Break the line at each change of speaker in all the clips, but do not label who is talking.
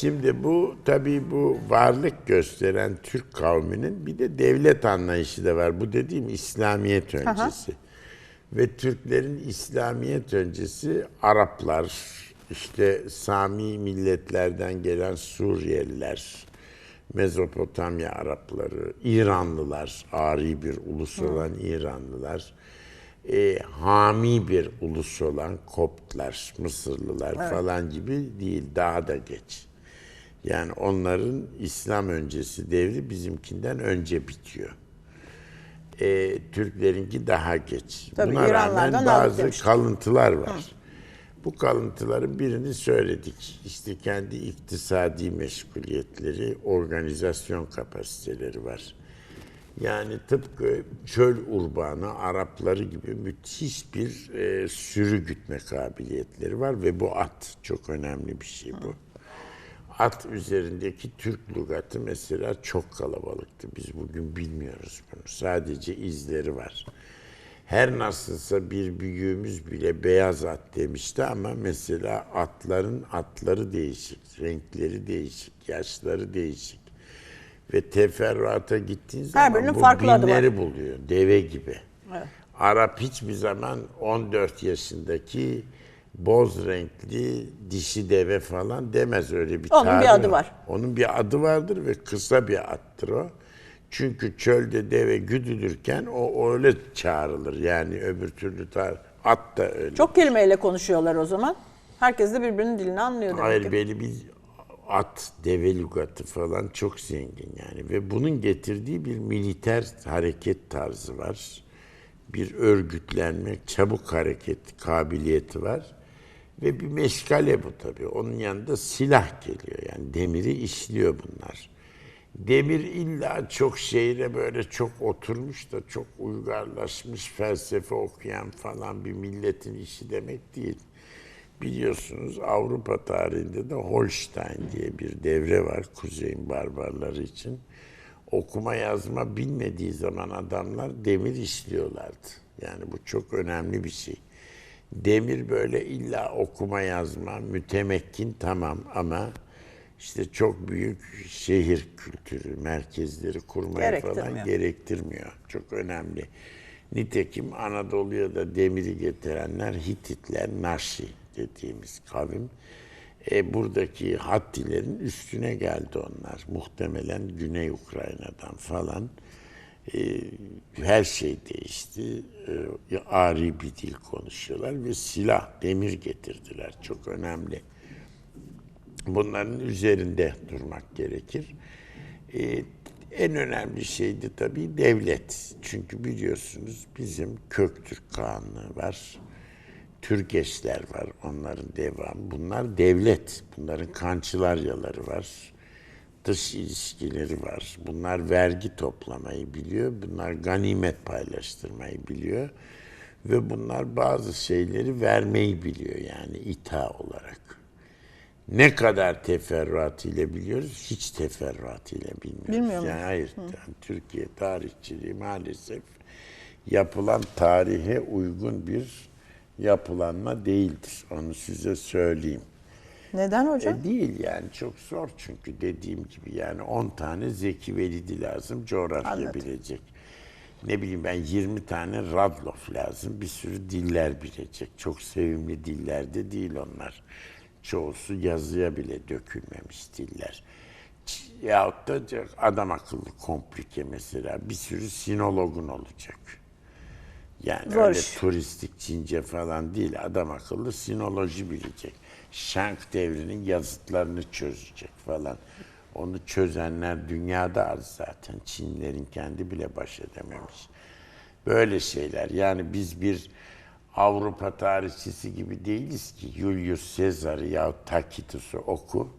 Şimdi bu tabii bu varlık gösteren Türk kavminin bir de devlet anlayışı da var. Bu dediğim İslamiyet öncesi. Ve Türklerin İslamiyet öncesi Araplar, işte Sami milletlerden gelen Suriyeliler, Mezopotamya Arapları, İranlılar, ari bir ulus olan İranlılar, e, hami bir ulus olan Koptlar, Mısırlılar falan gibi değil, daha da geç. Yani onların İslam öncesi devri bizimkinden önce bitiyor. E, Türklerinki daha geç.
Tabii,
Buna rağmen bazı kalıntılar var. Bu kalıntıların birini söyledik. İşte kendi iktisadi meşguliyetleri, organizasyon kapasiteleri var. Yani tıpkı çöl urbanı Arapları gibi müthiş bir e, sürü gütme kabiliyetleri var ve bu at çok önemli bir şey bu. At üzerindeki Türk lügatı mesela çok kalabalıktı. Biz bugün bilmiyoruz bunu. Sadece izleri var. Her nasılsa bir büyüğümüz bile beyaz at demişti ama mesela atların atları değişik, renkleri değişik, yaşları değişik. Ve teferruata gittiğin zaman
birinin
bu
farklı adı var.
binleri buluyor, deve gibi. Arap hiçbir zaman 14 yaşındaki boz renkli dişi deve falan demez öyle bir
Onun bir adı var.
Onun bir adı vardır ve kısa bir attır o. Çünkü çölde deve güdülürken o öyle çağrılır. Yani öbür türlü tar at da öyle.
Çok kelimeyle konuşuyorlar o zaman. Herkes de birbirinin dilini anlıyor demek
Hayır
ki.
belli bir at, deve lügatı falan çok zengin yani. Ve bunun getirdiği bir militer hareket tarzı var. Bir örgütlenme, çabuk hareket kabiliyeti var. Ve bir meşgale bu tabii. Onun yanında silah geliyor yani demiri işliyor bunlar. Demir illa çok şehre böyle çok oturmuş da çok uygarlaşmış felsefe okuyan falan bir milletin işi demek değil. Biliyorsunuz Avrupa tarihinde de Holstein diye bir devre var kuzeyin barbarları için. Okuma yazma bilmediği zaman adamlar demir işliyorlardı. Yani bu çok önemli bir şey. Demir böyle illa okuma yazma, mütemekkin tamam ama işte çok büyük şehir kültürü, merkezleri kurmaya falan
Gerektirmiyor.
Çok önemli. Nitekim Anadolu'ya da demiri getirenler Hititler, Naşi dediğimiz kavim. E, buradaki Hattilerin üstüne geldi onlar. Muhtemelen Güney Ukrayna'dan falan. E, her şey değişti. E, ari bir dil konuşuyorlar ve silah, demir getirdiler. Çok önemli. Bunların üzerinde durmak gerekir. Ee, en önemli şey de tabii devlet. Çünkü biliyorsunuz bizim Köktürk Kağanlığı var. Türkeşler var, onların devamı. Bunlar devlet. Bunların kançılaryaları var. Dış ilişkileri var. Bunlar vergi toplamayı biliyor. Bunlar ganimet paylaştırmayı biliyor. Ve bunlar bazı şeyleri vermeyi biliyor yani ita olarak. Ne kadar teferruatıyla biliyoruz, hiç teferruatıyla bilmiyoruz.
Bilmiyor
yani hayır, yani Türkiye tarihçiliği maalesef yapılan tarihe uygun bir yapılanma değildir. Onu size söyleyeyim.
Neden hocam?
E değil yani çok zor çünkü dediğim gibi yani 10 tane Zeki Velidi lazım coğrafya
Anladım.
bilecek. Ne bileyim ben 20 tane Radloff lazım bir sürü diller bilecek. Çok sevimli diller de değil onlar. Çoğusu yazıya bile dökülmemiş diller. Yahut da adam akıllı komplike mesela bir sürü sinologun olacak. Yani
Zor
öyle turistik Çince falan değil. Adam akıllı sinoloji bilecek. Şank devrinin yazıtlarını çözecek falan. Onu çözenler dünyada az zaten. Çinlerin kendi bile baş edememiş. Böyle şeyler. Yani biz bir Avrupa tarihçisi gibi değiliz ki. Julius Caesar'ı ya Tacitus'u oku.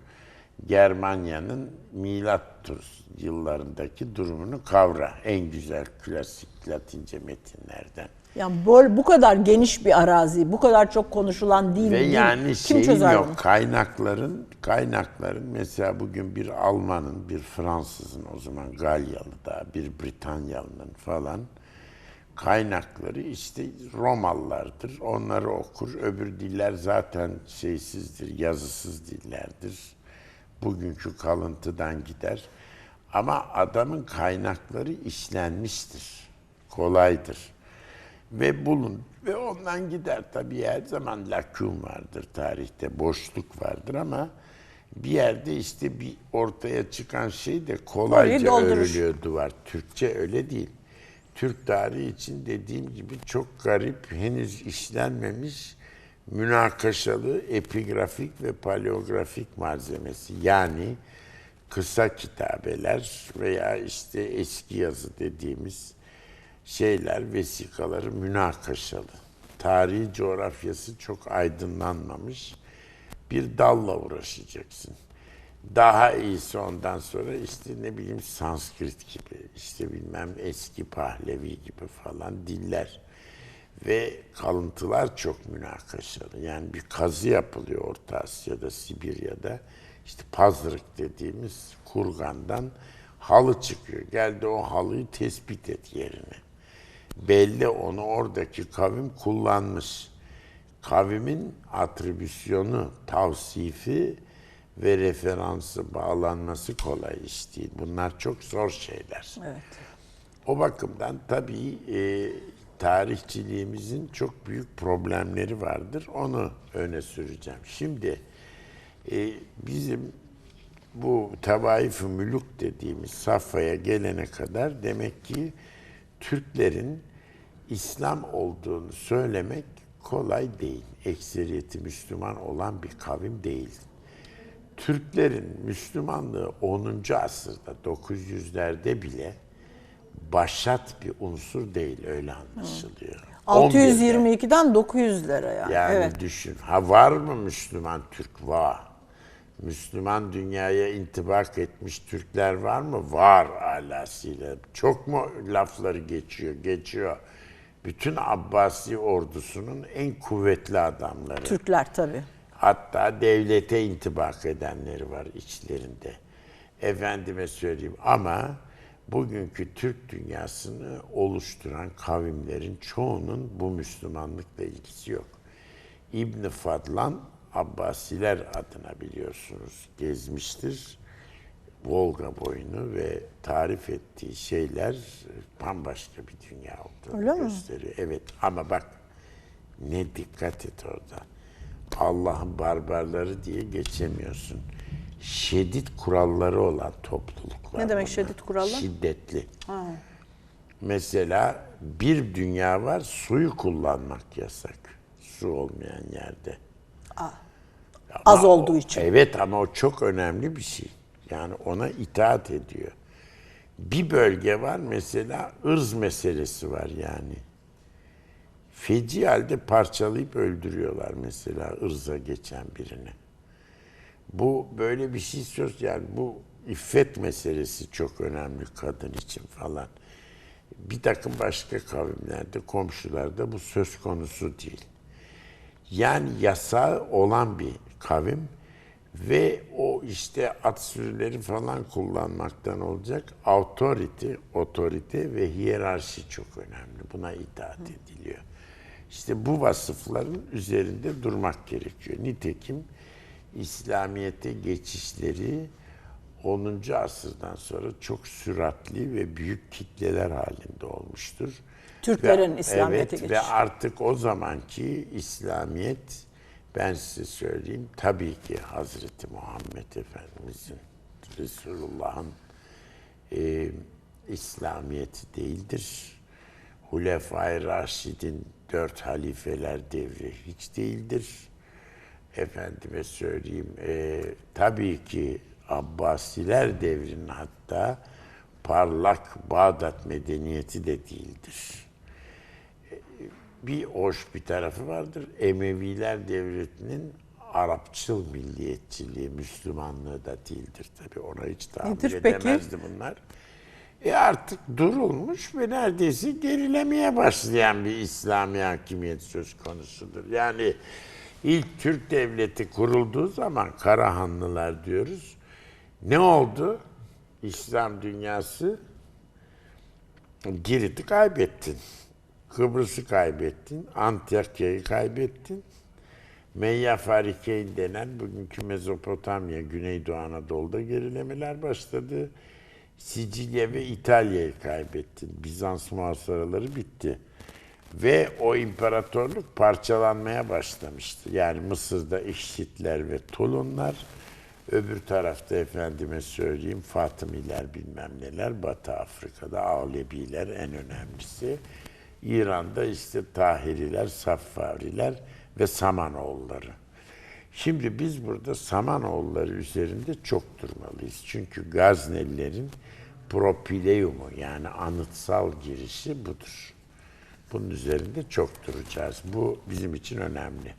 Germanya'nın milat yıllarındaki durumunu kavra. En güzel klasik Latince metinlerden.
Yani bol bu kadar geniş bir arazi, bu kadar çok konuşulan dil,
Ve yani
kim
şeyin
çözer
yok
bunu?
kaynakların kaynakların mesela bugün bir Almanın bir Fransızın o zaman Galyalı da bir Britanyalı'nın falan kaynakları işte Romalılardır. Onları okur. Öbür diller zaten şeysizdir, yazısız dillerdir. bugünkü kalıntıdan gider. Ama adamın kaynakları işlenmiştir. Kolaydır. Ve bulun ve ondan gider tabii her zaman lakun vardır tarihte, boşluk vardır ama bir yerde işte bir ortaya çıkan şey de kolayca örülüyor duvar. Türkçe öyle değil. Türk tarihi için dediğim gibi çok garip, henüz işlenmemiş münakaşalı epigrafik ve paleografik malzemesi. Yani kısa kitabeler veya işte eski yazı dediğimiz şeyler, vesikaları münakaşalı. Tarihi coğrafyası çok aydınlanmamış. Bir dalla uğraşacaksın. Daha iyisi ondan sonra işte ne bileyim Sanskrit gibi, işte bilmem eski Pahlevi gibi falan diller. Ve kalıntılar çok münakaşalı. Yani bir kazı yapılıyor Orta Asya'da, Sibirya'da. İşte pazırık dediğimiz kurgandan halı çıkıyor. Geldi o halıyı tespit et yerine. Belli onu oradaki kavim kullanmış. Kavimin atribüsyonu, tavsifi ve referansı bağlanması kolay iş değil. Bunlar çok zor şeyler.
Evet.
O bakımdan tabii e, tarihçiliğimizin çok büyük problemleri vardır. Onu öne süreceğim. Şimdi e, bizim bu tavaif müluk dediğimiz safhaya gelene kadar demek ki Türklerin İslam olduğunu söylemek kolay değil. Ekseriyeti Müslüman olan bir kavim değil. Türklerin Müslümanlığı 10. asırda 900'lerde bile başat bir unsur değil öyle anlaşılıyor. 11'de.
622'den 900'lere yani.
Yani
evet.
düşün. Ha var mı Müslüman Türk? Var. Müslüman dünyaya intibak etmiş Türkler var mı? Var alasıyla. Çok mu lafları geçiyor? Geçiyor. Bütün Abbasi ordusunun en kuvvetli adamları.
Türkler tabii.
Hatta devlete intibak edenleri var içlerinde. Efendime söyleyeyim ama bugünkü Türk dünyasını oluşturan kavimlerin çoğunun bu Müslümanlıkla ilgisi yok. İbn Fadlan Abbasiler adına biliyorsunuz gezmiştir. Volga boyunu ve tarif ettiği şeyler bambaşka bir dünya olduğunu
Öyle mi?
gösteriyor. Evet ama bak ne dikkat et orada. Allah'ın barbarları diye geçemiyorsun. Şiddet kuralları olan topluluklar.
Ne demek şiddet kurallar?
Şiddetli. Mesela bir dünya var suyu kullanmak yasak. Su olmayan yerde.
Az
Ama
olduğu
o-
için.
Evet ama o çok önemli bir şey. Yani ona itaat ediyor. Bir bölge var mesela ırz meselesi var yani. Feci halde parçalayıp öldürüyorlar mesela ırza geçen birini. Bu böyle bir şey söz yani bu iffet meselesi çok önemli kadın için falan. Bir takım başka kavimlerde, komşularda bu söz konusu değil. Yani yasağı olan bir kavim ve o işte at sürüleri falan kullanmaktan olacak authority, otorite ve hiyerarşi çok önemli. Buna itaat ediliyor. İşte bu vasıfların üzerinde durmak gerekiyor. Nitekim İslamiyet'e geçişleri 10. asırdan sonra çok süratli ve büyük kitleler halinde olmuştur.
Türklerin
Ve-
İslamiyet'e
evet, Ve
geçişi.
artık o zamanki İslamiyet ben size söyleyeyim tabii ki Hazreti Muhammed Efendimizin Resulullah'ın e, İslamiyeti değildir. Hulefai Raşid'in dört halifeler devri hiç değildir. Efendime söyleyeyim, e, tabii ki Abbasiler devrinin hatta parlak Bağdat medeniyeti de değildir. Bir hoş bir tarafı vardır. Emeviler devletinin Arapçıl milliyetçiliği, Müslümanlığı da değildir tabii. Ona hiç tahammül
Nedir peki?
edemezdi bunlar. E artık durulmuş ve neredeyse gerilemeye başlayan bir İslami hakimiyet söz konusudur. Yani ilk Türk devleti kurulduğu zaman Karahanlılar diyoruz. Ne oldu? İslam dünyası Girit'i kaybettin. Kıbrıs'ı kaybettin. Antakya'yı kaybettin. Meyya Farikeyn denen bugünkü Mezopotamya, Güneydoğu Anadolu'da gerilemeler başladı. Sicilya ve İtalya'yı kaybetti. Bizans muhasaraları bitti. Ve o imparatorluk parçalanmaya başlamıştı. Yani Mısır'da İşitler ve Tulunlar, öbür tarafta efendime söyleyeyim Fatımiler bilmem neler, Batı Afrika'da Aleviler en önemlisi. İran'da işte Tahiriler, Saffariler ve Samanoğulları. Şimdi biz burada Samanoğulları üzerinde çok durmalıyız. Çünkü Gaznelilerin propileumu yani anıtsal girişi budur. Bunun üzerinde çok duracağız. Bu bizim için önemli.